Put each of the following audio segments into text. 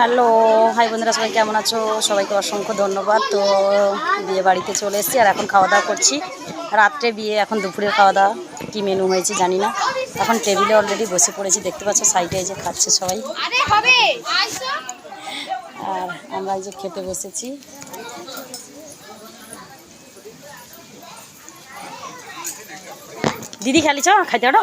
Hello hi বন্ধুরা সবাই কেমন আছো? সবাইকে অসংখ্য ধন্যবাদ। তো বিয়ে বাড়িতে চলে এসেছি আর এখন খাওয়া দাওয়া করছি। রাত্রে বিয়ে এখন দুপুরের খাওয়া দাওয়া। কী মেনু হয়েছে জানি না। এখন টেবিলে অলরেডি বসে পড়েছি দেখতে পাচ্ছ সাইডে এই যে খাচ্ছে সবাই। আর আমরা এই যে খেতে বসেছি। দিদি খালিছ? খাইতে ওটা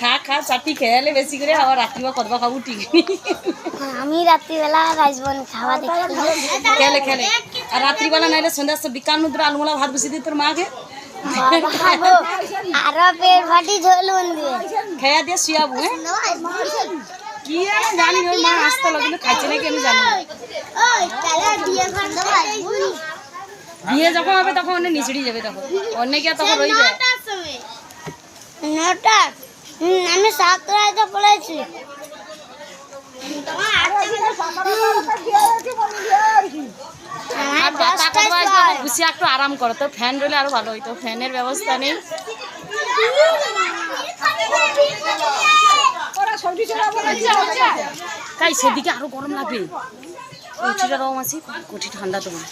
খা খা চারটি খেয়ালে বেশি করে আবার রাত্রিবার কতবা খাবো ঠিক নেই। আমি রাত্রিবেলা রাজবন খাওয়া দেখি খেলে খেলে আর রাত্রিবেলা নাইলে সন্ধ্যার সব বিকান্ন ধরে আলমোলা ভাত বসে দিই তোর মাকে খাবো আরো পেট ফাটি ঝোলুন দিয়ে খেয়া দিয়ে শুয়াবো হ্যাঁ কি আর জানি ওর মা আসতে লাগলে খাইছে নাকি আমি জানি না বিয়ে যখন হবে তখন অনেক নিচড়ি যাবে তখন অনেক আর তখন রইবে নটা? আমি সাতটায় পড়েছি। আসবে খুশি একটু আরাম করো তো ফ্যান রইলে আরও ভালো হইতো ফ্যানের ব্যবস্থা নেই। তাই সেদিকে আরও গরম লাগবে। কঠিটা রকম আছে কঠি ঠান্ডা তোমার।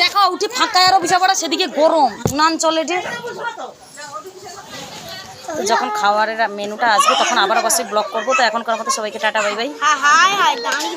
দেখো, উঠি ফাঁকা আরও বিশা পড়া সেদিকে গরম। উনান চলে যে যখন খাওয়ারের মেনুটা আসবে, তখন আবার অবশ্যই ব্লক করব। তো এখন করার মতো সবাইকে টাটা, বাই বাই। দাঁড়িয়ে